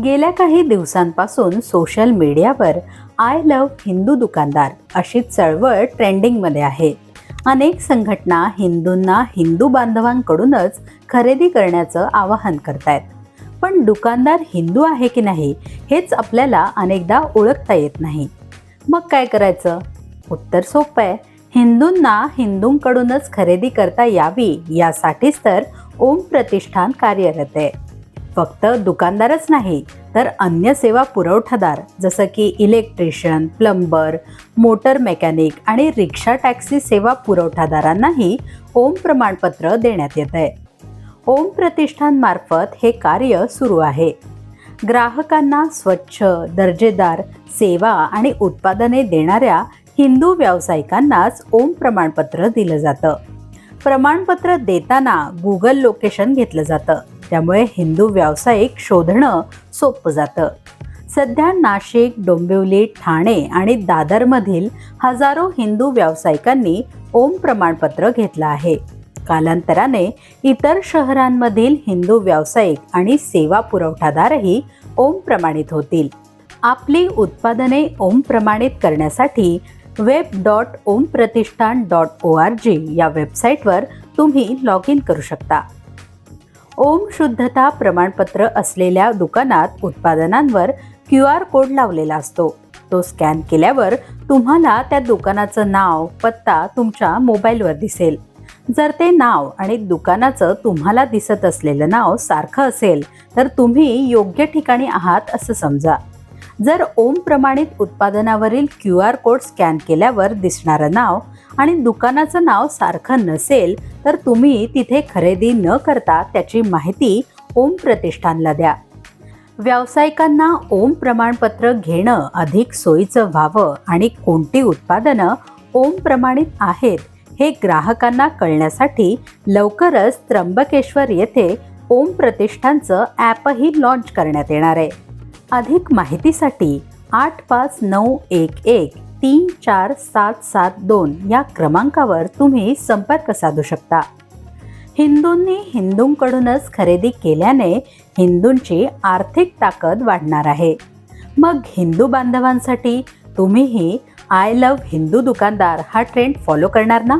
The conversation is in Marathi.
गेल्या काही दिवसांपासून सोशल मीडियावर आय लव्ह हिंदू दुकानदार अशी चळवळ ट्रेंडिंगमध्ये आहे. अनेक संघटना हिंदूंना हिंदू बांधवांकडूनच खरेदी करण्याचं आवाहन करतायत. पण दुकानदार हिंदू आहे की नाही हेच आपल्याला अनेकदा ओळखता येत नाही. मग काय करायचं? उत्तर सोपं आहे. हिंदूंना हिंदूंकडूनच खरेदी करता यावी यासाठीच तर ओम प्रतिष्ठान कार्यरत आहे. फक्त दुकानदारच नाही तर अन्य सेवा पुरवठादार जसं की इलेक्ट्रिशियन प्लंबर मोटर मेकॅनिक आणि रिक्षा टॅक्सी सेवा पुरवठादारांनाही ओम प्रमाणपत्र देण्यात येत आहे. ओम प्रतिष्ठानमार्फत हे कार्य सुरू आहे. ग्राहकांना स्वच्छ दर्जेदार सेवा आणि उत्पादने देणाऱ्या हिंदू व्यावसायिकांनाच ओम प्रमाणपत्र दिलं जातं. प्रमाणपत्र देताना गुगल लोकेशन घेतलं जातं. त्यामुळे हिंदू व्यावसायिक शोधणं सोपं जातं. सध्या नाशिक डोंबिवली ठाणे आणि दादरमधील हजारो हिंदू व्यावसायिकांनी ओम प्रमाणपत्र घेतलं आहे. कालांतराने इतर शहरांमधील हिंदू व्यावसायिक आणि सेवा पुरवठादारही ओम प्रमाणित होतील. आपली उत्पादने ओम प्रमाणित करण्यासाठी web dot Om Pratishthan dot O R G या वेबसाईटवर तुम्ही लॉग इन करू शकता. ओम शुद्धता प्रमाणपत्र असलेल्या दुकानात उत्पादनांवर क्यू आर कोड लावलेला असतो. तो स्कॅन केल्यावर तुम्हाला त्या दुकानाचं नाव पत्ता तुमच्या मोबाईलवर दिसेल. जर ते नाव आणि दुकानाचं तुम्हाला दिसत असलेलं नाव सारखं असेल तर तुम्ही योग्य ठिकाणी आहात असं समजा. जर ओम प्रमाणित उत्पादनावरील क्यू आर कोड स्कॅन केल्यावर दिसणारं नाव आणि दुकानाचं नाव सारखं नसेल तर तुम्ही तिथे खरेदी न करता त्याची माहिती ओम प्रतिष्ठानला द्या. व्यावसायिकांना ओम प्रमाणपत्र घेणं अधिक सोयीचं व्हावं आणि कोणती उत्पादनं ओम प्रमाणित आहेत हे ग्राहकांना कळण्यासाठी लवकरच त्र्यंबकेश्वर येथे ओम प्रतिष्ठानचं ॲपही लॉन्च करण्यात येणार आहे. अधिक माहितीसाठी आठ पाच नऊ एक एक तीन चार सात सात दोन या क्रमांकावर तुम्ही संपर्क साधू शकता. हिंदूंनी हिंदूंकडूनच खरेदी केल्याने हिंदूंची आर्थिक ताकद वाढणार आहे. मग हिंदू बांधवांसाठी तुम्हीही आय लव्ह हिंदू दुकानदार हा ट्रेंड फॉलो करणार ना?